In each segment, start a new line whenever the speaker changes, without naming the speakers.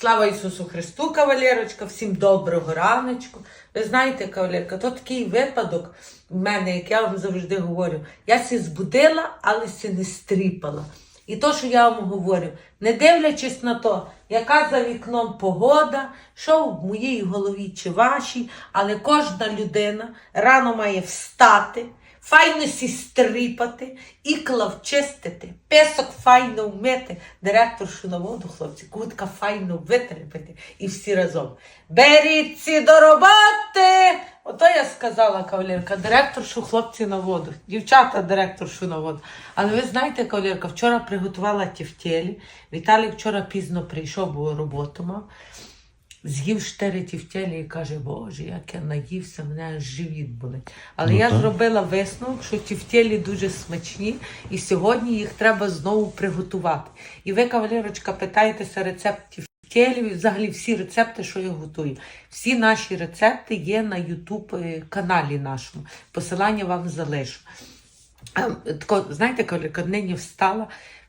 Слава Ісусу Христу, кавалерочка, всім доброго раночку. Ви знаєте, кавалерка, то такий випадок в мене, як я вам завжди говорю. Я сі збудила, але сі не стріпала. І то, що я вам говорю, не дивлячись на то, яка за вікном погода, що в моїй голові чи вашій, але кожна людина рано має встати, файно сі стріпати, ікла вчистити, песок файно вмити, директоршу на воду, хлопці, кутка файно витерпити і всі разом. Беріться до роботи! Ото я сказала кавалерка, директоршу хлопці на воду, дівчата директоршу на воду. Але ви знаєте, кавалерка, вчора приготувала тівтєлі. Віталій вчора пізно прийшов, бо роботу мав. З'їв чотири тівтєлі і каже, Боже, як я наївся, мене аж живіт болить. Але
Ну,
я
так.
зробила висновок, що тівтєлі дуже смачні, і сьогодні їх треба знову приготувати. І ви, кавалерочка, питаєтеся рецепт тівтєлів, і взагалі всі рецепти, що я готую. Всі наші рецепти є на YouTube каналі нашому. Посилання вам залишу. Тако, знаєте, коли нині встала,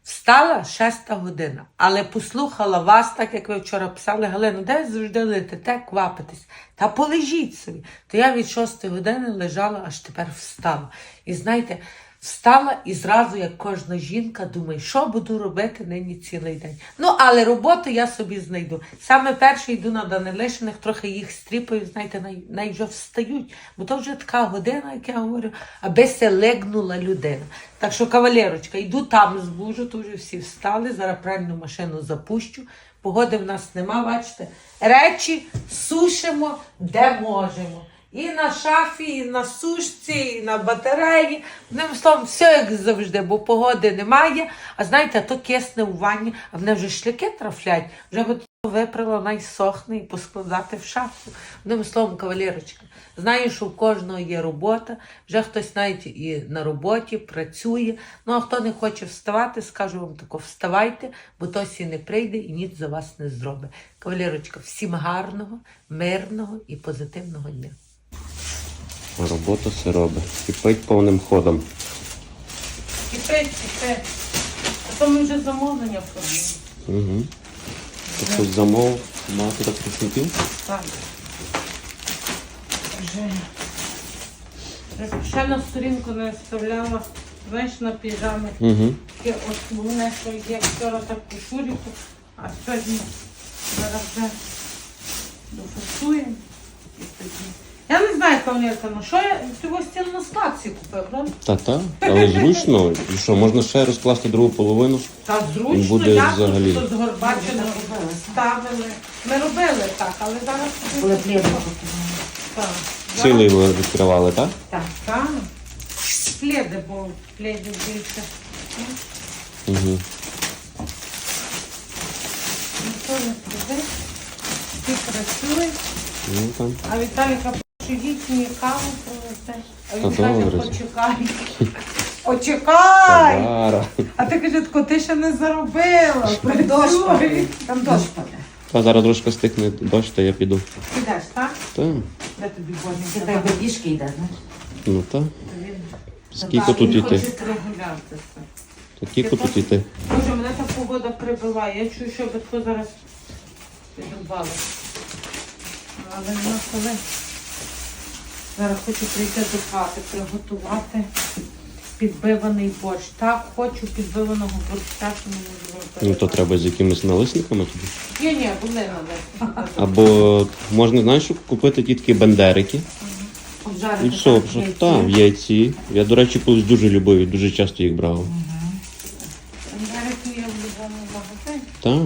встала шеста година, але послухала вас, так як ви вчора писали, Галину, де ви завжди летите, квапитесь? Та полежіть собі. То я від шостої години лежала, аж тепер встала. І знаєте, встала і зразу, як кожна жінка, думаю, що буду робити нині цілий день. Ну, але роботу я собі знайду. Саме перше йду на Данилишиних, трохи їх стріпаю, знаєте, най вже встають, бо то вже така година, як я говорю, аби се легнула людина. Так що, кавалерочка, йду там збужу, то вже всі встали, зараз пральну машину запущу. Погоди в нас нема, бачите. Речі сушимо, де можемо. І на шафі, і на сушці, і на батареї. Одним словом, все як завжди, бо погоди немає. А знаєте, то кисне у ванні, а в мене вже шляки трафлять, вже готова випрала, найсохне і поскладати в шафу. Одним словом, кавалерочка, знаю, що в кожного є робота, вже хтось навіть і на роботі працює. Ну а хто не хоче вставати, скажу вам тако, вставайте, бо тосі не прийде і ніч за вас не зробить. Кавалерочка, всім гарного, мирного і позитивного дня.
Робота все робить. Кипить повним ходом.
Кипить, кипить. А то ми вже замовлення пробуємо.
Угу. Ти щось замов, багато так працівників?
Так. Вже. Ще на сторінку не вставляла, знаєш, на піжами.
Угу.
Таке от головне, що є вчора так по шуріку, а сьогодні зараз вже дофасуємо. І тоді. Я не знаю, кавалерка, ну що я цього стіл на складці купив, правда?
Та-та, але зручно. І що, можна ще розкласти другу половину?
Та зручно,
Буде
як
взагалі.
тут згорбачено ставили. Ми робили так, але зараз
Коли плєдно
Так.
Цілий ви відкривали, так?
Так.
Так. Пледи, бо пледів більше.
Угу.
Ніхто не сидить. Всі працюють.
Ну там.
А Віталіка мені каву принесе. А
Та
він каже,
добре.
почекай. Почекай!
Товара.
А ти каже, тако, ти ще не заробила.
Там дощ
Працюй.
падає. Там дощ падає.
Та зараз трошки стихне дощ, то я піду.
Підеш, так?
Та,
Де тобі
Це так діжки йде, знаєш.
ну та. Скільки тут іти?
прогулятися.
Скільки тут іти?
Боже, мене та погода прибиває. Я чую, що батько зараз підрубало. Але нема коли. Зараз хочу прийти до хати, приготувати підбиваний борщ. Так, хочу підбиваного борща, що не можу зробити.
Ну то треба з якимись налисниками тобі.
Ні, ні, були на
Або можна, знаєш, купити ті такі бендерики.
Обжарити.
І все,
так,
що
яйці.
там, яйці. Я, до речі, колись дуже любив і дуже часто їх брав.
Зараз я в любому магазині.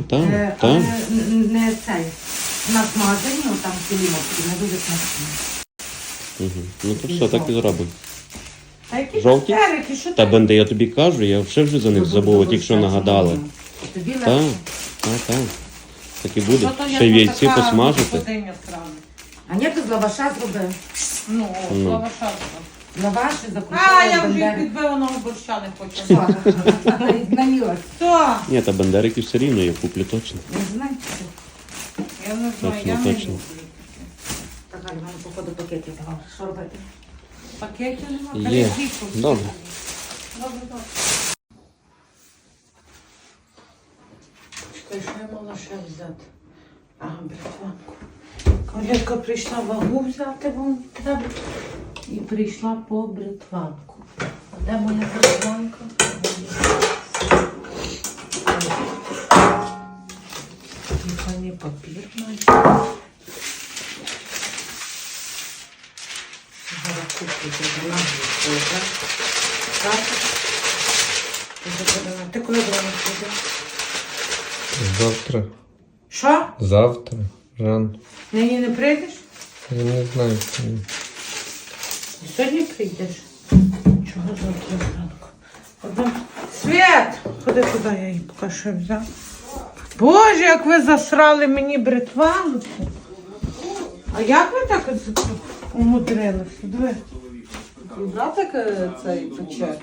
Так,
Е,
так,
але
так.
н- не цей. У нас в магазині, ну, там філімо, не дуже смачно.
Угу. Ну то все, так і зробимо.
Та які
Жовті?
бандерики, що
Та
ти?
бенди, я тобі кажу, я вже вже за них забув, тільки що нагадали.
Тобі
Так,
легше.
так, так. Так і буде.
Що то я
Ще й яйці
така
посмажити.
господиня.
А ні, ти з лаваша зробив.
Ну,
Ну.
слава шарка.
Лаваш і
А, я вже
бандери.
підбиваного борща не хочу.
Наїлась.
Хто?
Ні, та бендерики все рівно я куплю точно.
Не знаю.
Я не знаю,
Точно,
я не
точно.
люблю.
Галя, в мене походу пакетів. Ага, Що робити?
Пакетів нема,
Є. Добре.
Добре, добре. Чекай, що я мала ще взяти? А, бритванку. Колірка прийшла вагу взяти, вам треба. І прийшла по бритванку. А де моя бритванка? Дихальний папір навіть. Зараз Так. Ти коли нас прийдеш?
Завтра.
Що?
Завтра. Рано.
Нині не прийдеш?
Я не знаю. коли.
Сьогодні прийдеш. Чого завтра зранку? Одна... Свят! Ходи туди, я її поки що взяв. Боже, як ви засрали мені бритванку. А як ви так от умудрилися? Диви.
Братик е, цей пече.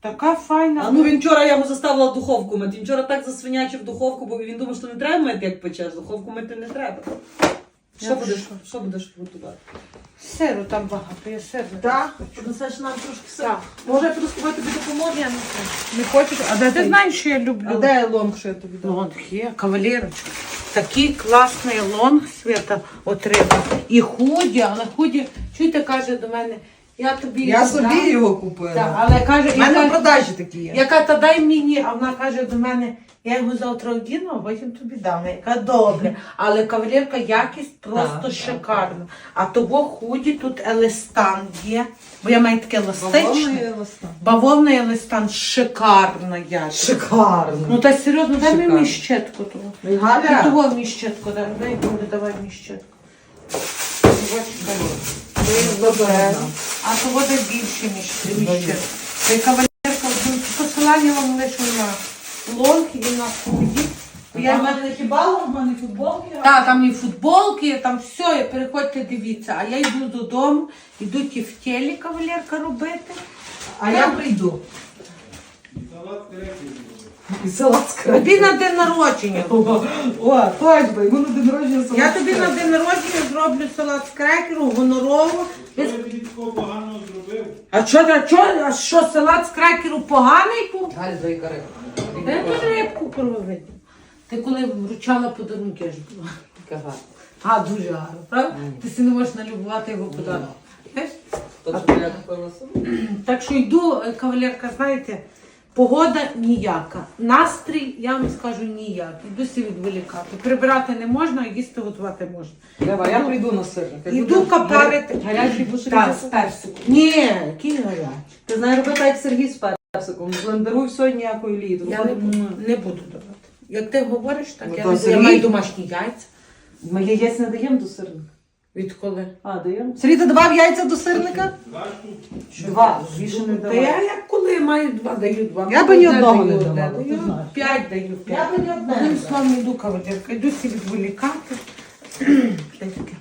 Така файна.
А ну він вчора я йому заставила духовку мити. Він вчора так засвинячив духовку, бо він думав, що не треба мити, як печеш. Духовку мити не треба. Що
Я
будеш,
що?
що будеш готувати?
Сиру там багато, я сиру.
Принесеш нам трошки сиру.
Так.
Може я піду з тобою тобі допоможу? Я не знаю.
Не хочеш? А де ти знаєш, що я люблю?
А де лонг, що я тобі дам?
Лонг є, кавалерочка. Такий класний лонг свята отримав. І худі, але худі, чуєте, каже до мене, я тобі
Я
його
собі
дам.
його купила.
Так, але каже,
У мене в
яка,
продажі такі є.
яка та дай мені, а вона каже до мене, я його завтра одіну, а потім тобі дам. Яка добре. Але кавалерка якість просто
Так,
шикарна. А того худі тут елестан є, бо я маю таке еластичне.
Бавовна.
Бавовна елестан шикарна якість.
Шикарно.
Ну та серйозно, дай мені
Шикарно.
мені щетку того.
Ну,
Ти того мені щетку дай, дай буде, давай мені щетку. Того чекай. А того дай більше, ніж ніж щетку. Та й кавалерка, посилання вам лише на лонг і на худі.
я
Я
в мене не хіба, в мене футболки.
та, там і футболки, там все, переходьте, дивіться. А я йду додому, йду ті в тілі кавалерка робити.
А я прийду. І салат з крем.
Тобі на день народження.
О, точно, йому на день народження салат
Я тобі на день народження зроблю салат з крекеру, гонорово. Без- А що, а що, а що салат з крекеру поганий був?
Галя, дай кари.
Я не рибку проведу. Ти коли вручала подарунки, аж була така гарна. А, дуже гарно, правда? Ти си не можеш налюбувати його подарунок. Знаєш?
Тож я купила собі.
Так що йду, е, кавалерка, знаєте, погода ніяка. Настрій, я вам скажу, ніяк. Іду сі відволікати. Прибирати не можна, а їсти готувати можна.
Давай, я прийду на сирник.
Іду капарити.
Гарячий будеш
Так, з персиком. Ні, який гарячий.
Ти знаєш, робити як Сергій з персиком. В блендеру все ніякої ліду.
Я не, не буду давати. Як ти говориш, так
Ну,
я,
то
не буду. я
Сергій-
маю домашні яйця.
Ми яєць не даємо до сирника.
Відколи?
А, даємо. Сергій, ти давав яйця до сирника? Два. Більше не
Та
давав.
я як коли маю два, даю два.
Я би ні
Одне
одного
даю,
не
одне
давала, ти
даю.
знаєш.
П'ять даю, п'ять.
Я би ні одне
Одним
не
словом, йду кавалерка, йду сі відволікати. Та й таке.